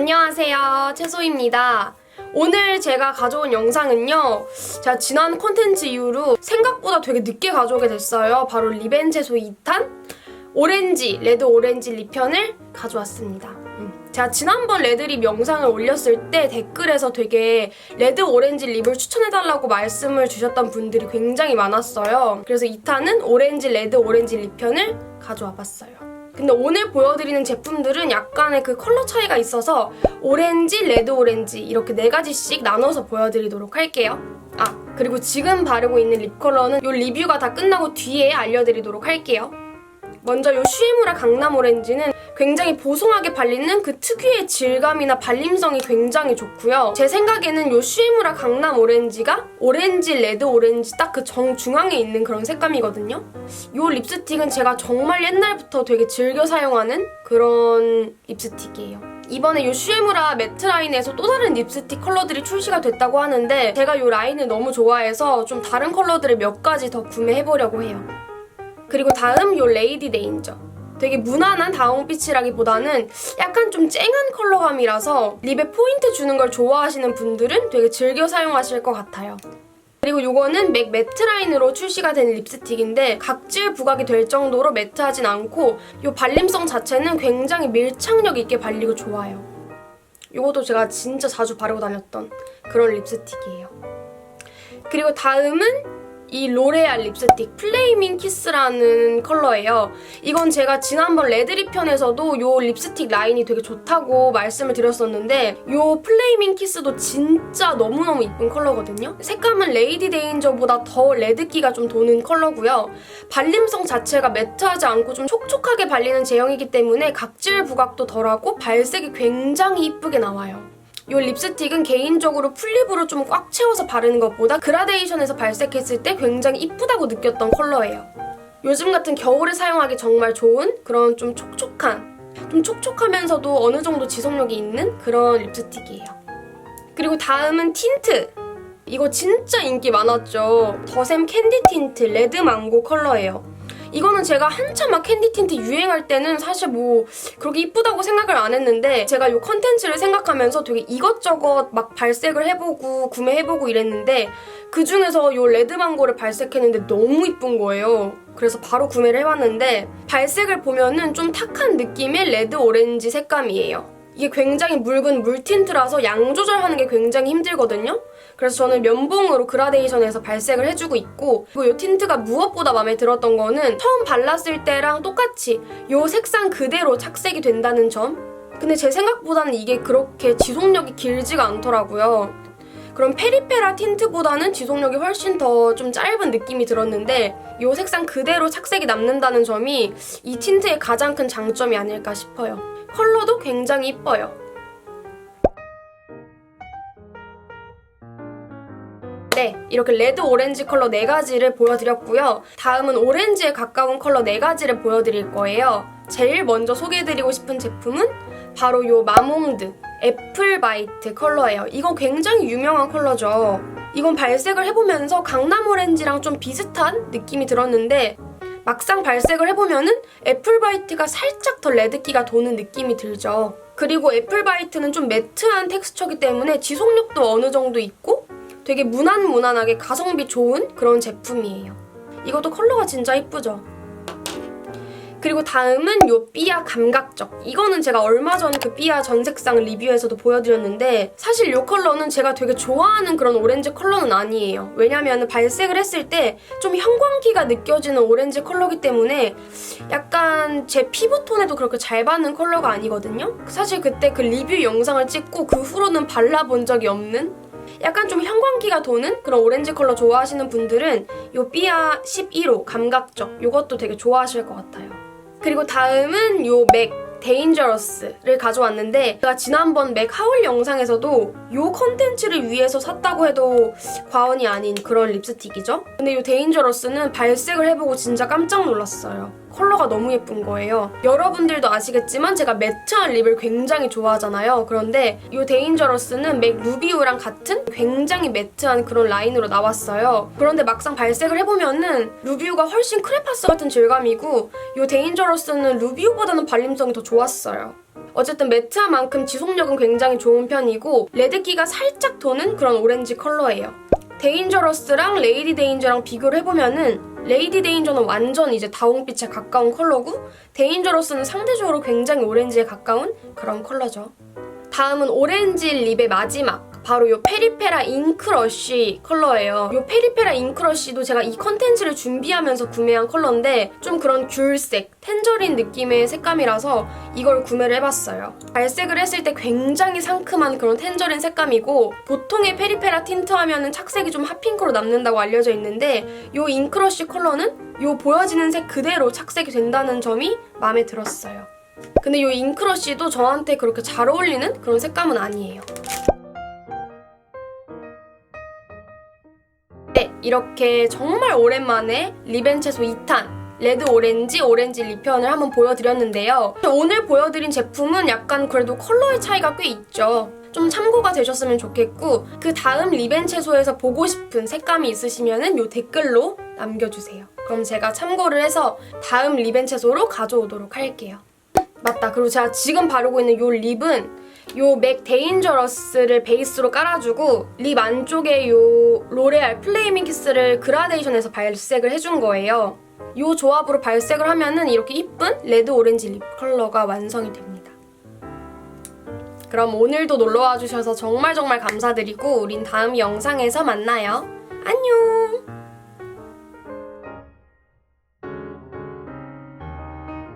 안녕하세요. 채소입니다. 오늘 제가 가져온 영상은요. 제가 지난 콘텐츠 이후로 생각보다 되게 늦게 가져오게 됐어요. 바로 리벤 채소 2탄 오렌지, 레드 오렌지 립편을 가져왔습니다. 음. 제가 지난번 레드립 영상을 올렸을 때 댓글에서 되게 레드 오렌지 립을 추천해달라고 말씀을 주셨던 분들이 굉장히 많았어요. 그래서 2탄은 오렌지, 레드 오렌지 립편을 가져와 봤어요. 근데 오늘 보여드리는 제품들은 약간의 그 컬러 차이가 있어서 오렌지, 레드 오렌지 이렇게 네 가지씩 나눠서 보여드리도록 할게요. 아, 그리고 지금 바르고 있는 립 컬러는 이 리뷰가 다 끝나고 뒤에 알려드리도록 할게요. 먼저 이 슈에무라 강남 오렌지는 굉장히 보송하게 발리는 그 특유의 질감이나 발림성이 굉장히 좋고요. 제 생각에는 이 슈에무라 강남 오렌지가 오렌지, 레드 오렌지 딱 그 정중앙에 있는 그런 색감이거든요. 이 립스틱은 제가 정말 옛날부터 되게 즐겨 사용하는 그런 립스틱이에요. 이번에 이 슈에무라 매트 라인에서 또 다른 립스틱 컬러들이 출시가 됐다고 하는데 제가 이 라인을 너무 좋아해서 좀 다른 컬러들을 몇 가지 더 구매해보려고 해요. 그리고 다음 요 레이디 데인저. 되게 무난한 다홍빛이라기보다는 약간 좀 쨍한 컬러감이라서 립에 포인트 주는 걸 좋아하시는 분들은 되게 즐겨 사용하실 것 같아요. 그리고 요거는 맥 매트 라인으로 출시가 된 립스틱인데 각질 부각이 될 정도로 매트하진 않고 요 발림성 자체는 굉장히 밀착력 있게 발리고 좋아요. 요것도 제가 진짜 자주 바르고 다녔던 그런 립스틱이에요. 그리고 다음은 이 로레알 립스틱 플레이밍 키스라는 컬러예요. 이건 제가 지난번 레드립 편에서도 이 립스틱 라인이 되게 좋다고 말씀을 드렸었는데 이 플레이밍 키스도 진짜 너무너무 이쁜 컬러거든요. 색감은 레이디 데인저보다 더 레드기가 좀 도는 컬러고요. 발림성 자체가 매트하지 않고 좀 촉촉하게 발리는 제형이기 때문에 각질 부각도 덜하고 발색이 굉장히 이쁘게 나와요. 이 립스틱은 개인적으로 풀립으로 좀 꽉 채워서 바르는 것보다 그라데이션에서 발색했을 때 굉장히 이쁘다고 느꼈던 컬러예요. 요즘 같은 겨울에 사용하기 정말 좋은 그런 좀 촉촉한 좀 촉촉하면서도 어느 정도 지속력이 있는 그런 립스틱이에요. 그리고 다음은 틴트. 이거 진짜 인기 많았죠. 더샘 캔디 틴트 레드 망고 컬러예요. 이거는 제가 한참 막 캔디 틴트 유행할 때는 사실 뭐 그렇게 이쁘다고 생각을 안 했는데 제가 이 컨텐츠를 생각하면서 되게 이것저것 막 발색을 해보고 구매해보고 이랬는데 그 중에서 이 레드망고를 발색했는데 너무 이쁜 거예요. 그래서 바로 구매를 해봤는데 발색을 보면은 좀 탁한 느낌의 레드 오렌지 색감이에요. 이게 굉장히 묽은 물 틴트라서 양 조절하는 게 굉장히 힘들거든요. 그래서 저는 면봉으로 그라데이션에서 발색을 해주고 있고 그리고 이 틴트가 무엇보다 마음에 들었던 거는 처음 발랐을 때랑 똑같이 이 색상 그대로 착색이 된다는 점 근데 제 생각보다는 이게 그렇게 지속력이 길지가 않더라고요. 그럼 페리페라 틴트보다는 지속력이 훨씬 더 좀 짧은 느낌이 들었는데 이 색상 그대로 착색이 남는다는 점이 이 틴트의 가장 큰 장점이 아닐까 싶어요. 컬러도 굉장히 이뻐요. 네, 이렇게 레드 오렌지 컬러 4가지를 보여드렸고요. 다음은 오렌지에 가까운 컬러 4가지를 보여드릴 거예요. 제일 먼저 소개해드리고 싶은 제품은 바로 이 마몽드 애플바이트 컬러예요. 이건 굉장히 유명한 컬러죠. 이건 발색을 해보면서 강남 오렌지랑 좀 비슷한 느낌이 들었는데 막상 발색을 해보면은 애플바이트가 살짝 더 레드기가 도는 느낌이 들죠. 그리고 애플바이트는 좀 매트한 텍스처기 때문에 지속력도 어느 정도 있고 되게 무난무난하게 가성비 좋은 그런 제품이에요. 이것도 컬러가 진짜 이쁘죠? 그리고 다음은 요 삐아 감각적. 이거는 제가 얼마 전 그 삐아 전색상 리뷰에서도 보여드렸는데 사실 요 컬러는 제가 되게 좋아하는 그런 오렌지 컬러는 아니에요. 왜냐면 발색을 했을 때 좀 형광기가 느껴지는 오렌지 컬러기 때문에 약간 제 피부톤에도 그렇게 잘 받는 컬러가 아니거든요. 사실 그때 그 리뷰 영상을 찍고 그 후로는 발라본 적이 없는 약간 좀 형광기가 도는 그런 오렌지 컬러 좋아하시는 분들은 요 삐아 11호 감각적 이것도 되게 좋아하실 것 같아요. 그리고 다음은 요 맥 데인저러스를 가져왔는데 제가 지난번 맥 하울 영상에서도 요 컨텐츠를 위해서 샀다고 해도 과언이 아닌 그런 립스틱이죠. 근데 요 데인저러스는 발색을 해보고 진짜 깜짝 놀랐어요. 컬러가 너무 예쁜 거예요. 여러분들도 아시겠지만 제가 매트한 립을 굉장히 좋아하잖아요. 그런데 이 데인저러스는 맥 루비우랑 같은 굉장히 매트한 그런 라인으로 나왔어요. 그런데 막상 발색을 해보면은 루비우가 훨씬 크레파스 같은 질감이고 이 데인저러스는 루비우보다는 발림성이 더 좋았어요. 어쨌든 매트한 만큼 지속력은 굉장히 좋은 편이고 레드기가 살짝 도는 그런 오렌지 컬러예요. 데인저러스랑 레이디 데인저랑 비교를 해보면은 레이디 데인저는 완전 이제 다홍빛에 가까운 컬러고 데인저러스는 상대적으로 굉장히 오렌지에 가까운 그런 컬러죠. 다음은 오렌지 립의 마지막 바로 요 페리페라 잉크러쉬 컬러예요. 요 페리페라 잉크러쉬도 제가 이 컨텐츠를 준비하면서 구매한 컬러인데 좀 그런 귤색, 텐저린 느낌의 색감이라서 이걸 구매를 해봤어요. 발색을 했을 때 굉장히 상큼한 그런 텐저린 색감이고 보통의 페리페라 틴트 하면은 착색이 좀 핫핑크로 남는다고 알려져 있는데 요 잉크러쉬 컬러는 요 보여지는 색 그대로 착색이 된다는 점이 마음에 들었어요. 근데 요 잉크러쉬도 저한테 그렇게 잘 어울리는 그런 색감은 아니에요. 네, 이렇게 정말 오랜만에 리벤 채소 2탄 레드 오렌지, 오렌지 립편을 한번 보여드렸는데요. 오늘 보여드린 제품은 약간 그래도 컬러의 차이가 꽤 있죠. 좀 참고가 되셨으면 좋겠고 그 다음 리벤 채소에서 보고 싶은 색감이 있으시면은 요 댓글로 남겨주세요. 그럼 제가 참고를 해서 다음 리벤 채소로 가져오도록 할게요. 맞다. 그리고 제가 지금 바르고 있는 요 립은 요 맥 데인저러스를 베이스로 깔아주고 립 안쪽에 요 로레알 플레이밍 키스를 그라데이션해서 발색을 해준 거예요. 요 조합으로 발색을 하면은 이렇게 이쁜 레드 오렌지 립 컬러가 완성이 됩니다. 그럼 오늘도 놀러와 주셔서 정말 정말 감사드리고 우린 다음 영상에서 만나요. 안녕!